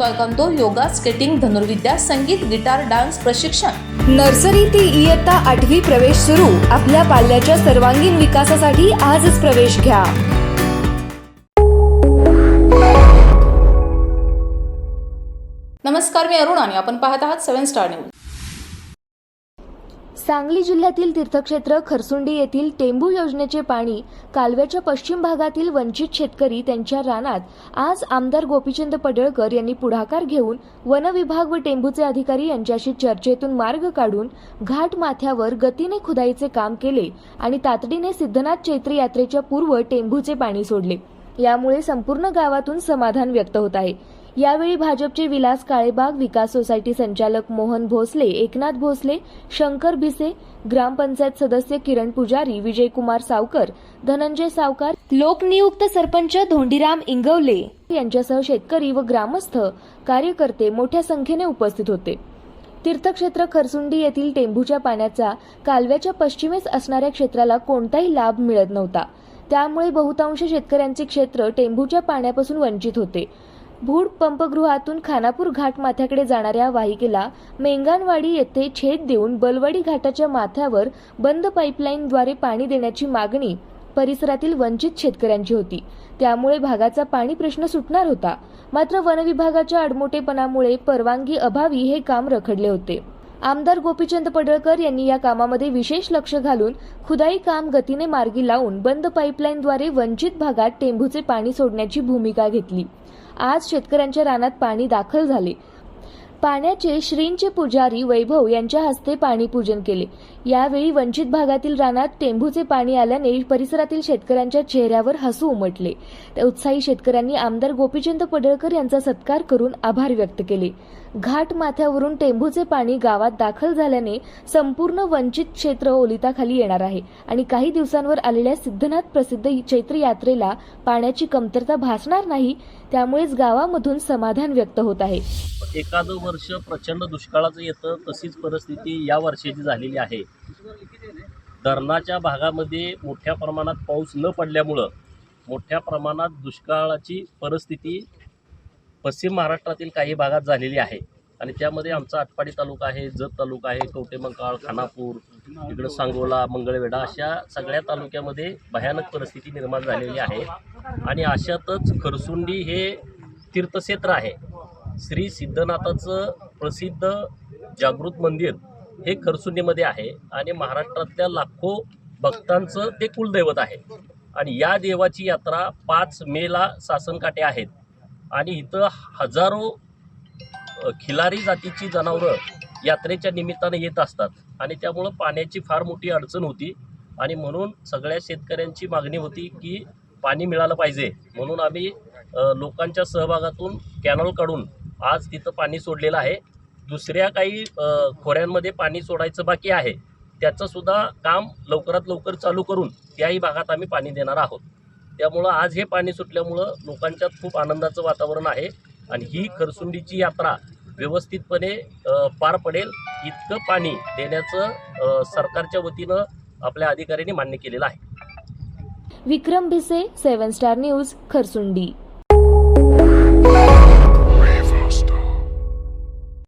टॉयकॉन्तो yoga skating धनुर्विद्या संगीत guitar dance प्रशिक्षण. नर्सरी ते इयत्ता आठवी प्रवेश सुरू. आपल्या पाल्याच्या सर्वांगीण विकासासाठी आजच प्रवेश घ्या. नमस्कार मी अरुण आणि आपण पाहत आहात सेव्हन स्टार न्यूज. सांगली जिल्ह्यातील तीर्थक्षेत्र खरसुंडी येथील टेंबू योजनेचे पाणी कालव्याच्या पश्चिम भागातील वंचित शेतकरी त्यांच्या रानात आज आमदार गोपीचंद पडळकर यांनी पुढाकार घेऊन वनविभाग व टेंबूचे अधिकारी यांच्याशी चर्चेतून मार्ग काढून घाट माथ्यावर गतीने खुदाईचे काम केले आणि तातडीने सिद्धनाथ चैत्र यात्रेच्या पूर्व टेंबूचे पाणी सोडले. यामुळे संपूर्ण गावातून समाधान व्यक्त होत आहे. यावेळी भाजपचे विलास काळेबाग विकास सोसायटी संचालक मोहन भोसले एकनाथ भोसले शंकर भिसे ग्रामपंचायत सदस्य किरण पुजारी विजयकुमार सावकर धनंजय सावकार लोकनियुक्त सरपंच धोंडीराम इंगवले यांच्यासह शेतकरी व ग्रामस्थ कार्यकर्ते मोठ्या संख्येने उपस्थित होते. तीर्थक्षेत्र खरसुंडी येथील टेंभूच्या पाण्याचा कालव्याच्या पश्चिमेस असणाऱ्या क्षेत्राला कोणताही लाभ मिळत नव्हता. त्यामुळे बहुतांश शेतकऱ्यांचे क्षेत्र टेंभूच्या पाण्यापासून वंचित होते. भूड पंपगृहातून खानापूर घाट माथ्याकडे जाणाऱ्या वाहिकेला मेंगानवाडी येथे छेद देऊन बलवाडी घाटाच्या माथ्यावर बंद पाईपलाईनद्वारे पाणी देण्याची मागणी परिसरातील वंचित शेतकऱ्यांची होती. त्यामुळे भागाचा पाणी प्रश्न सुटणार होता. मात्र वनविभागाच्या अडमोटेपणामुळे परवानगी अभावी हे काम रखडले होते. आमदार गोपीचंद पडळकर यांनी या कामामध्ये विशेष लक्ष घालून खुदाई काम गतीने मार्गी लावून बंद पाईपलाईनद्वारे वंचित भागात टेंभूचे पाणी सोडण्याची भूमिका घेतली. आज शेतकऱ्यांच्या रानात पाणी दाखल झाले. पाण्याचे श्रींचे पुजारी वैभव यांच्या हस्ते पाणी पूजन केले. यावेळी वंचित भागातील रानात टेंभूचे पाणी आल्याने परिसरातील शेतकऱ्यांच्या चेहऱ्यावर हसू उमटले. त्या उत्साही शेतकऱ्यांनी आमदार गोपीचंद पडळकर यांचा सत्कार करून आभार व्यक्त केले. घाट माथ्यावरून टेंभूचे पाणी गावात दाखल झाल्याने संपूर्ण वंचित क्षेत्र ओलिताखाली येणार आहे आणि काही दिवसांवर आलेल्या सिद्धनाथ प्रसिद्ध चैत्र यात्रेला पाण्याची कमतरता भासणार नाही त्यामुळेच गावामधून समाधान व्यक्त होत आहे. एखादं वर्ष प्रचंड दुष्काळाचं येतं तशीच परिस्थिती या वर्षाची झालेली आहे. धरणाच्या भागामध्ये मोठ्या प्रमाणात पाऊस न पडल्यामुळं मोठ्या प्रमाणात दुष्काळाची परिस्थिती पश्चिम महाराष्ट्रातील काही भागात झालेली आहे. आणि त्यामध्ये आमचा आटपाडी तालुका आहे जत तालुका आहे कवटेमंकाळ खानापूर इकडं सांगोला मंगळवेढा अशा सगळ्या तालुक्यामध्ये भयानक परिस्थिती निर्माण झालेली आहे. आणि अशातच खरसुंडी हे तीर्थक्षेत्र आहे. श्री सिद्धनाथाचं प्रसिद्ध जागृत मंदिर हे खरसुंडीमध्ये आहे आणि महाराष्ट्रातल्या लाखो भक्तांचं ते कुलदैवत आहे. आणि या देवाची यात्रा पाच मेला सासनकाठे आहेत आणि इथं हजारो खिलारी जातीची जनावरं यात्रेच्या निमित्तानं येत असतात. आणि त्यामुळं पाण्याची फार मोठी अडचण होती. आणि म्हणून सगळ्या शेतकऱ्यांची मागणी होती की पाणी मिळालं पाहिजे. म्हणून आम्ही लोकांच्या सहभागातून कॅनल काढून आज तिथं पाणी सोडलेलं आहे. दुसऱ्या काही खोऱ्यांमध्ये पाणी सोडायचं बाकी आहे. त्याचंसुद्धा काम लवकरात लवकर चालू करून त्याही भागात आम्ही पाणी देणार आहोत. त्यामुळं आज हे पाणी सुटल्यामुळं लोकांच्यात खूप आनंदाचं वातावरण आहे आणि ही खरसुंडीची यात्रा व्यवस्थितपणे पार पडेल इतकं पाणी देण्याचं सरकारच्या वतीनं आपल्या अधिकाऱ्यांनी मान्य केलेलं आहे. Vikram Bhise seven star news Kharsundi.